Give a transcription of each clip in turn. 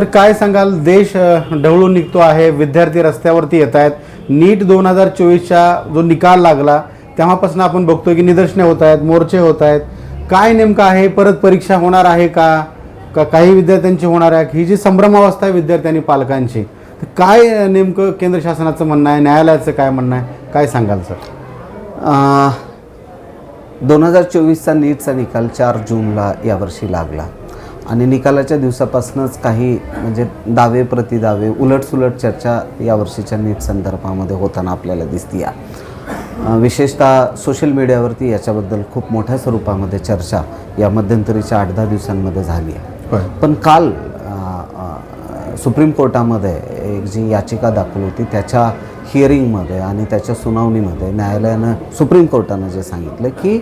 Sir काय सांगाल? देश ढवळून निघतो आहे. विद्यार्थी रस्त्यावरती येत आहेत. नीट दोन हजार चोवीसचा जो निकाल लागला तेव्हापासून आपण बघतोय की निदर्शने होत आहेत मोर्चे होत आहेत. काय नेमकं आहे? परत परीक्षा होणार आहे का? का काही विद्यार्थ्यांची होणार आहे? ही जी संभ्रमावस्था आहे विद्यार्थ्यांनी पालकांची तर काय नेमकं केंद्र शासनाचं म्हणणं आहे? न्यायालयाचं काय म्हणणं आहे? काय सांगाल सर? दोन हजार चोवीसचा नीटचा निकाल चार जूनला यावर्षी लागला. आणि निकालाच्या दिवसापासूनच काही म्हणजे दावे प्रतिदावे उलटसुलट चर्चा यावर्षीच्या नीट संदर्भामध्ये होताना आपल्याला दिसती आहे विशेषतः सोशल मीडियावरती याच्याबद्दल खूप मोठ्या स्वरूपामध्ये चर्चा या मध्यंतरीच्या आठ दहा दिवसांमध्ये झाली आहे. पण काल सुप्रीम कोर्टामध्ये एक जी याचिका दाखल होती त्याच्या हिअरिंगमध्ये आणि त्याच्या सुनावणीमध्ये न्यायालयानं सुप्रीम कोर्टानं जे सांगितलं की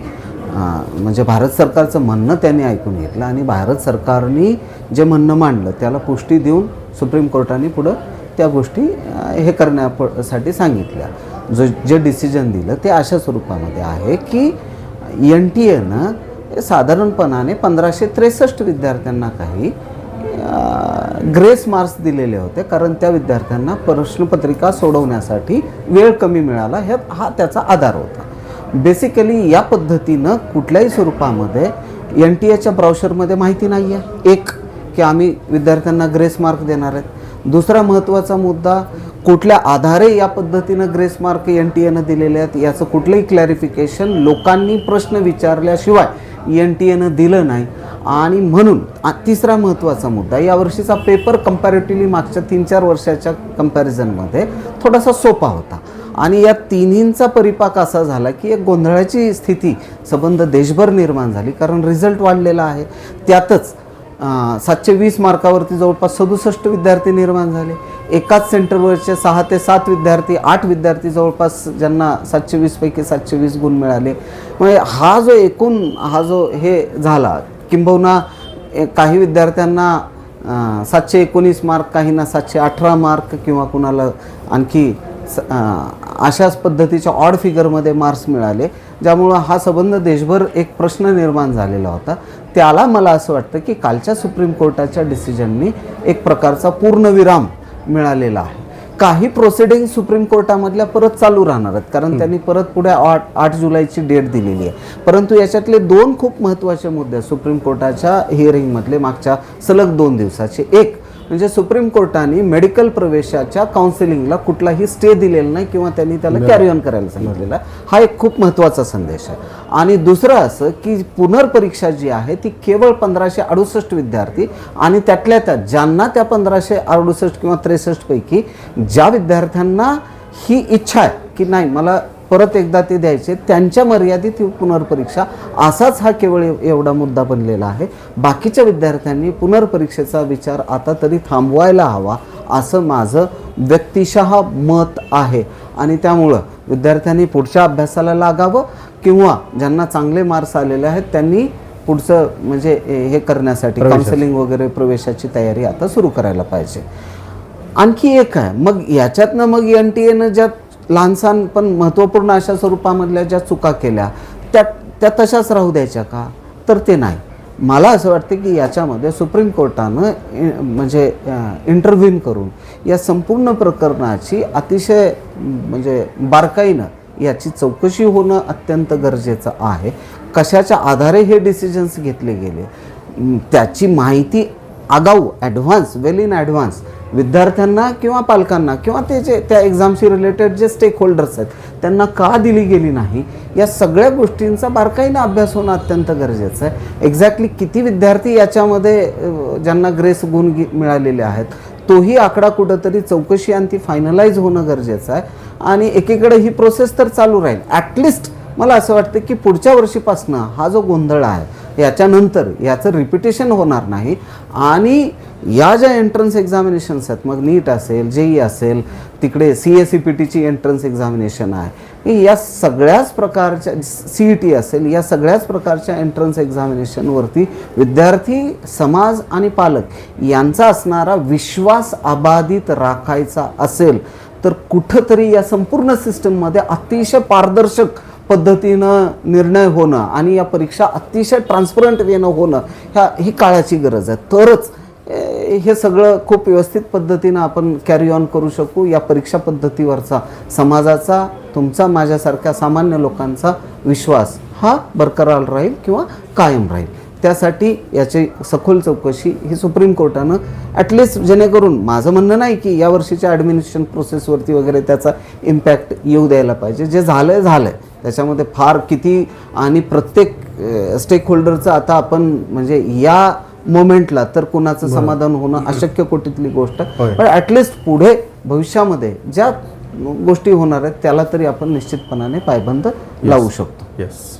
म्हणजे भारत सरकारचं म्हणणं त्यांनी ऐकून घेतलं आणि भारत सरकारने जे म्हणणं मांडलं त्याला पुष्टी देऊन सुप्रीम कोर्टाने पुढं त्या गोष्टी हे करण्यासाठी सांगितल्या. जो जे डिसिजन दिलं ते अशा स्वरूपामध्ये आहे की एन टी एनं साधारणपणाने पंधराशे त्रेसष्ट विद्यार्थ्यांना काही ग्रेस मार्क्स दिलेले होते. कारण त्या विद्यार्थ्यांना प्रश्नपत्रिका सोडवण्यासाठी वेळ कमी मिळाला. हे हा त्याचा आधार होता. बेसिकली या पद्धतीनं कुठल्याही स्वरूपामध्ये एन टी एच्या ब्राउशरमध्ये माहिती नाही आहे एक की आम्ही विद्यार्थ्यांना ग्रेस मार्क देणार आहेत. दुसरा महत्त्वाचा मुद्दा कुठल्या आधारे या पद्धतीनं ग्रेस मार्क एन टी एनं दिलेले आहेत याचं कुठलंही क्लॅरिफिकेशन लोकांनी प्रश्न विचारल्याशिवाय एन टी एनं दिलं नाही. आणि म्हणून तिसरा महत्त्वाचा मुद्दा यावर्षीचा पेपर कम्पॅरेटिव्हली मागच्या तीन चार वर्षाच्या कम्पॅरिझनमध्ये थोडासा सोपा होता. आणि या तिन्हींचा परिपाक असा झाला की एक गोंधळाची स्थिती संबंध देशभर निर्माण झाली. कारण रिझल्ट वाढलेला आहे. त्यातच सातशे वीस मार्कावरती जवळपास सदुसष्ट विद्यार्थी निर्माण झाले. एकाच सेंटरवरचे सहा ते सात विद्यार्थी आठ विद्यार्थी जवळपास ज्यांना सातशे वीसपैकी सातशे वीस गुण मिळाले. म्हणजे हा जो एकूण हा जो हे झाला किंबहुना काही विद्यार्थ्यांना सातशे एकोणीस मार्क काहींना सातशे अठरा मार्क किंवा कुणाला आणखी अशाच पद्धतीच्या ऑड फिगरमध्ये मार्क्स मिळाले ज्यामुळं हा संबंध देशभर एक प्रश्न निर्माण झालेला होता. त्याला मला असं वाटतं की कालच्या सुप्रीम कोर्टाच्या डिसिजननी एक प्रकारचा पूर्णविराम मिळालेला आहे. काही प्रोसिडिंग सुप्रीम कोर्टामधल्या परत चालू राहणार आहेत कारण त्यांनी परत पुढे आठ आठ जुलैची डेट दिलेली आहे. परंतु याच्यातले दोन खूप महत्त्वाचे मुद्दे सुप्रीम कोर्टाच्या हिअरिंगमधले मागच्या सलग दोन दिवसाचे. एक म्हणजे सुप्रीम कोर्टाने मेडिकल प्रवेशाच्या काउन्सिलिंगला कुठलाही स्टे दिलेला नाही किंवा त्यांनी त्याला कॅरी ऑन करायला सांगितलेला आहे. हा एक खूप महत्त्वाचा संदेश आहे आणि दुसरं असं की पुनर्परीक्षा जी आहे ती केवळ पंधराशे अडुसष्ट विद्यार्थी आणि त्यातल्या त्यात ज्यांना त्या पंधराशे अडुसष्ट किंवा त्रेसष्टपैकी ज्या विद्यार्थ्यांना ही इच्छा आहे की नाही मला परत एकदा ते द्यायचे त्यांच्या मर्यादित पुनर्परीक्षा असाच हा केवळ एव- एवढा मुद्दा बनलेला आहे. बाकीच्या विद्यार्थ्यांनी पुनर्परीक्षेचा विचार आता तरी थांबवायला हवा असं माझं व्यक्तिशः मत आहे. आणि त्यामुळं विद्यार्थ्यांनी पुढच्या अभ्यासाला लागावं किंवा ज्यांना चांगले मार्क्स आलेले आहेत त्यांनी पुढचं म्हणजे हे करण्यासाठी काउन्सिलिंग वगैरे प्रवेशाची तयारी आता सुरू करायला पाहिजे. आणखी एक आहे मग याच्यातनं मग एन टी एनं ज्या लहानसान पण महत्त्वपूर्ण अशा स्वरूपामधल्या ज्या चुका केल्या त्या त्या तशाच राहू द्यायच्या का? तर ते नाही. मला असं वाटतं की याच्यामध्ये सुप्रीम कोर्टानं म्हणजे इंटरव्ह्यून करून या संपूर्ण प्रकरणाची अतिशय म्हणजे बारकाईनं याची चौकशी होणं अत्यंत गरजेचं आहे. कशाच्या आधारे हे डिसिजन्स घेतले गेले? त्याची माहिती आगाऊ ॲडव्हान्स वेल इन ॲडव्हान्स विद्यार्थ्यांना किंवा पालकांना किंवा ते जे त्या एक्झामशी रिलेटेड जे स्टेक होल्डर्स आहेत त्यांना का दिली गेली नाही? या सगळ्या गोष्टींचा बारकाईनं अभ्यास होणं अत्यंत गरजेचं आहे. एक्झॅक्टली किती विद्यार्थी याच्यामध्ये ज्यांना ग्रेस गुण गी- मिळालेले आहेत तोही आकडा कुठंतरी चौकशी आणि ती फायनलाइज होणं गरजेचं आहे. आणि एकीकडे ही प्रोसेस तर चालू राहील. ॲटलिस्ट मला असं वाटतं की पुढच्या वर्षीपासनं हा जो गोंधळ आहे याच्यानंतर याचं रिपिटेशन होणार नाही. आणि या ज्या एंट्रन्स एक्झामिनेशन्स आहेत मग नीट असेल जेई असेल तिकडे सी एस सी पी टीची एंट्रन्स एक्झामिनेशन आहे. या सगळ्याच प्रकारच्या सी ई टी असेल या सगळ्याच प्रकारच्या एंट्रन्स एक्झामिनेशनवरती विद्यार्थी समाज आणि पालक यांचा असणारा विश्वास अबाधित राखायचा असेल तर कुठंतरी या संपूर्ण सिस्टममध्ये अतिशय पारदर्शक पद्धतीनं निर्णय होणं आणि या परीक्षा अतिशय ट्रान्सपरंट वेनं होणं ह्या ही काळाची गरज आहे. तरच हे सगळं खूप व्यवस्थित पद्धतीनं आपण कॅरी ऑन करू शकू या परीक्षा पद्धतीवरचा समाजाचा तुमचा माझ्यासारख्या सामान्य लोकांचा विश्वास हा बरकरार राहील किंवा कायम राहील. त्यासाठी याची सखोल चौकशी ही सुप्रीम कोर्टानं ॲटलिस्ट जेणेकरून माझं म्हणणं नाही की या वर्षीच्या ॲडमिनिस्ट्रेशन प्रोसेसवरती वगैरे त्याचा इम्पॅक्ट येऊ द्यायला पाहिजे. जे झालं आहे झालं आहे त्याच्यामध्ये फार किती आणि प्रत्येक स्टेक होल्डरचं आता आपण म्हणजे या मोमेंटला तर कुणाचं समाधान होणं अशक्य कोटीतली गोष्ट. पण ॲटलिस्ट पुढे भविष्यामध्ये ज्या गोष्टी होणार आहेत त्याला तरी आपण निश्चितपणाने पायबंद लावू शकतो. येस